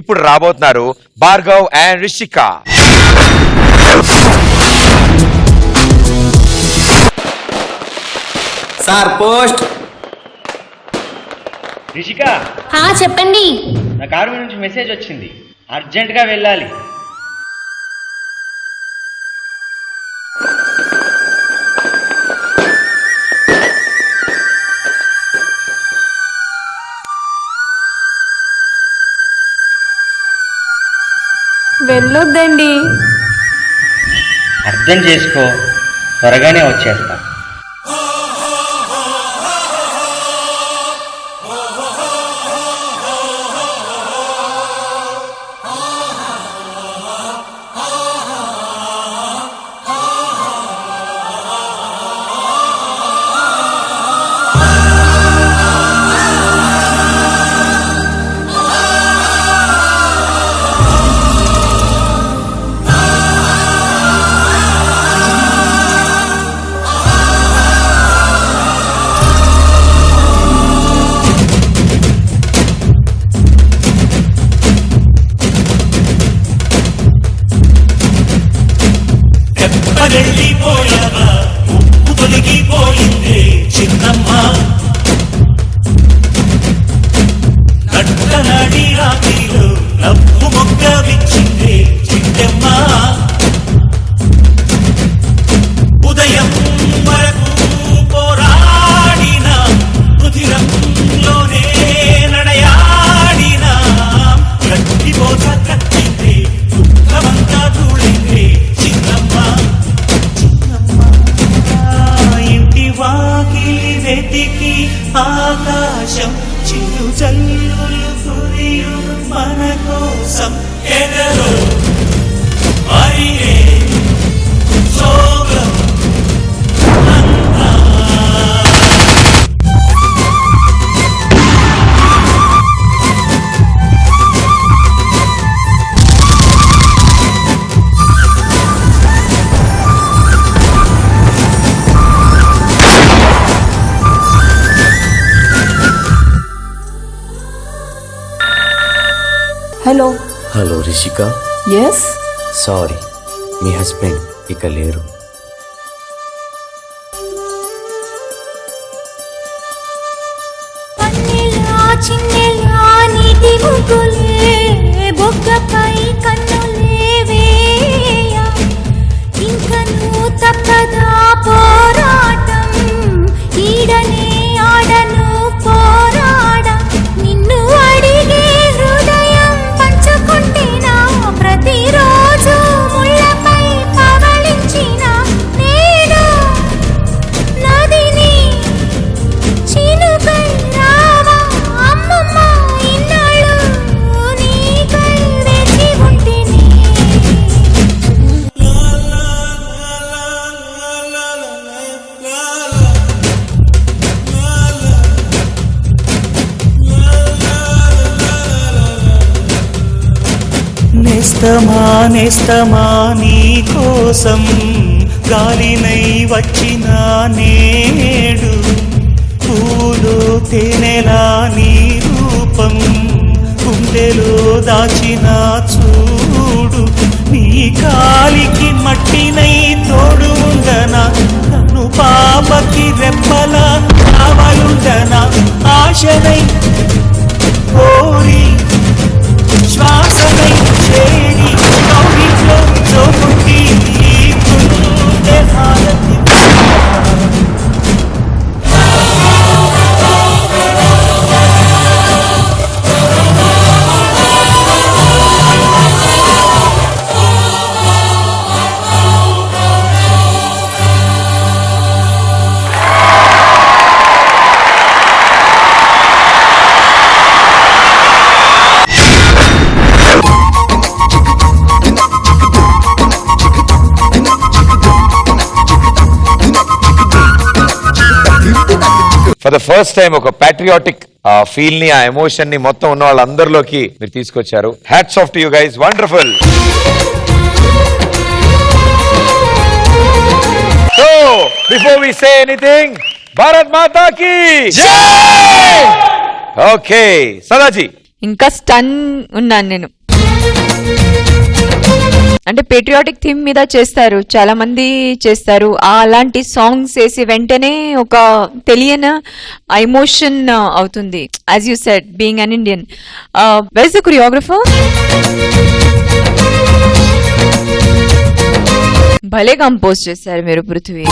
ఇప్పుడు రాబోతున్నారు Bhargav and Rishika. Sir post. Rishika చెప్పండి. నా కారు మీద నుంచి మెసేజ్ వచ్చింది. అర్జెంటుగా వెళ్ళాలి. వెళ్ళొద్దండి. అర్థం చేసుకో త్వరగానే వచ్చేస్తా. తెప్పగెళ్ళిపోయావా ఉప్పు తొలగిపోయింది చిన్నమ్మ కోసం other hello. Hello Rishika. Yes sorry మీ హస్బెండ్ ఇక లేరు. నేస్తమా నేస్తమా నీ కోసం గాలినై వచ్చిన నేడు. పూలు తేనెలా నీ రూపం గుండెలో దాచిన చూడు. నీ కాలికి మట్టినై తోడు ఉండనా నన్ను పాపకి రెప్పలా కావలుండనా? ఆశనై కోరి శ్వాసనై ఫర్ ద ఫస్ట్ టైం ఒక పాట్రియాటిక్ ఫీల్ని ఆ ఎమోషన్ని మొత్తం ఉన్న వాళ్ళందరిలోకి మీరు తీసుకొచ్చారు. Hats off to you guys wonderful so before we say anything Bharat Mata కి ఓకే సదాజీ ఇంకా స్టన్ ఉన్నాను నేను. అంటే పేట్రియాటిక్ థీమ్ మీద చేస్తారు. చాలా మంది చేస్తారు అలాంటి సాంగ్స్ వేసి వెంటనే ఒక తెలియని ఎమోషన్ అవుతుంది. As you said being an Indian was the choreographer భలే కంపోజ్ చేశారు మీరు పృథ్వీ.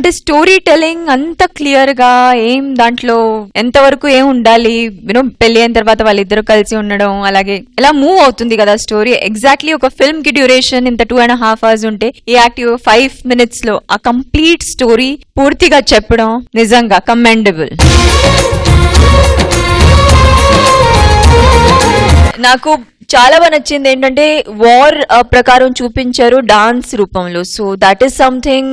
అంటే స్టోరీ టెలింగ్ అంత క్లియర్గా ఏం దాంట్లో ఎంతవరకు ఏం ఉండాలి? యూనో పెళ్ళి అయిన తర్వాత వాళ్ళిద్దరు కలిసి ఉండడం అలాగే ఎలా మూవ్ అవుతుంది కదా స్టోరీ ఎగ్జాక్ట్లీ ఒక ఫిల్మ్కి డ్యూరేషన్ ఇంత టూ అండ్ హాఫ్ అవర్స్ ఉంటే ఈ యాక్టివ్ ఫైవ్ మినిట్స్లో ఆ కంప్లీట్ స్టోరీ పూర్తిగా చెప్పడం నిజంగా కమెండబుల్ నాకు చాలా బాగా నచ్చింది. ఏంటంటే వార్ ప్రకారం చూపించారు డాన్స్ రూపంలో. సో దట్ ఈస్ సంథింగ్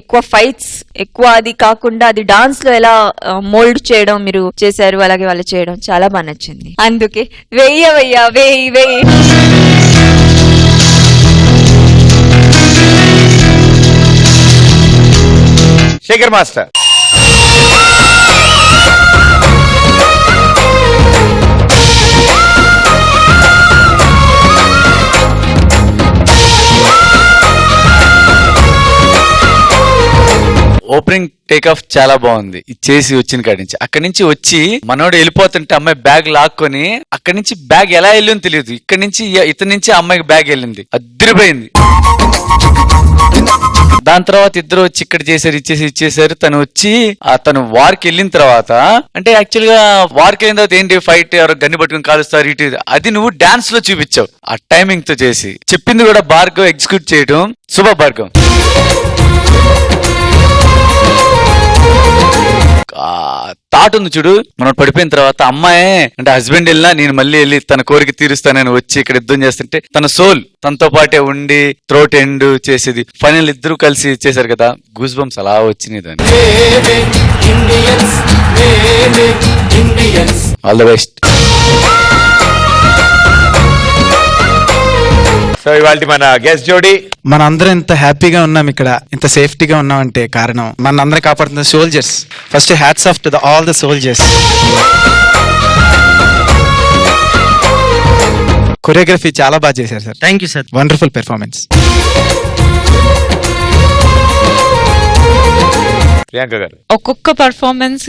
ఎక్కువ ఫైట్స్ ఎక్కువ అది కాకుండా అది డాన్స్లో ఎలా మోల్డ్ చేయడం మీరు చేశారు అలాగే వాళ్ళు చేయడం చాలా బాగా నచ్చింది. అందుకే వెయ్య వెయ్య వెయ్యి వెయ్యి Shekhar master. Opening take off చాలా బాగుంది. చేసి వచ్చిన కాడి నుంచి. అక్కడి నుంచి వచ్చి మనోడు వెళ్ళిపోతుంటే అమ్మాయి బ్యాగ్ లాక్కొని అక్కడి నుంచి బ్యాగ్ ఎలా వెళ్ళిందో తెలియదు. ఇక్కడి నుంచి ఇతని నుంచి ఆ అమ్మాయికి బ్యాగ్ వెళ్ళింది. అద్దరిపోయింది దాని తర్వాత ఇద్దరు వచ్చి ఇక్కడ చేశారు ఇచ్చేసి ఇచ్చేసారు తను వచ్చి ఆ తను వార్కి వెళ్ళిన తర్వాత అంటే యాక్చువల్గా వార్కి వెళ్ళిన తర్వాత ఏంటి ఫైట్ ఎవరు గన్ని పట్టుకుని కాలుస్తారు ఇటు అది నువ్వు డాన్స్లో చూపించావు. ఆ టైమింగ్తో చేసి. చెప్పింది కూడా భార్గవ్ ఎగ్జిక్యూట్ చేయడం శుభ భార్గవ్. థాట్ ఉంది చూడు. మనం పడిపోయిన తర్వాత అమ్మాయి అంటే హస్బెండ్ వెళ్ళినా నేను మళ్ళీ వెళ్ళి తన కోరిక తీరుస్తానని వచ్చి ఇక్కడ యుద్ధం చేస్తుంటే తన సోల్ తనతో పాటే ఉండి త్రోట్ ఎండ్ చేసేది. ఫైనల్ ఇద్దరు కలిసి చేశారు కదా గూస్ బంప్స్ అలా వచ్చినాయి దాన్ని ఆల్ ద బెస్ట్ సో ఇవాళ మన గెస్ట్ జోడి. మనందరం ఇంత హ్యాపీగా ఉన్నాం ఇక్కడ. ఇంత సేఫ్టీగా ఉన్నామంటే కారణం మన అందరం కాపాడుతున్న soldiers first hats off to the all the soldiers choreography చాలా బాగా చేశారు sir thank you sir wonderful performance Priyanka garu. ఒక్కొక్క పర్ఫార్మెన్స్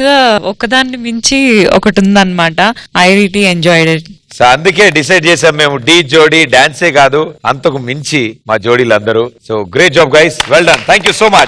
ఒకదాన్ని మించి ఒకటి ఉందన్నమాట. I really enjoyed it so అందుకే డిసైడ్ చేసాం మేము డీ జోడీ డాన్సే కాదు అంతకు మించి మా జోడీలు అందరూ so great job guys well done thank you so much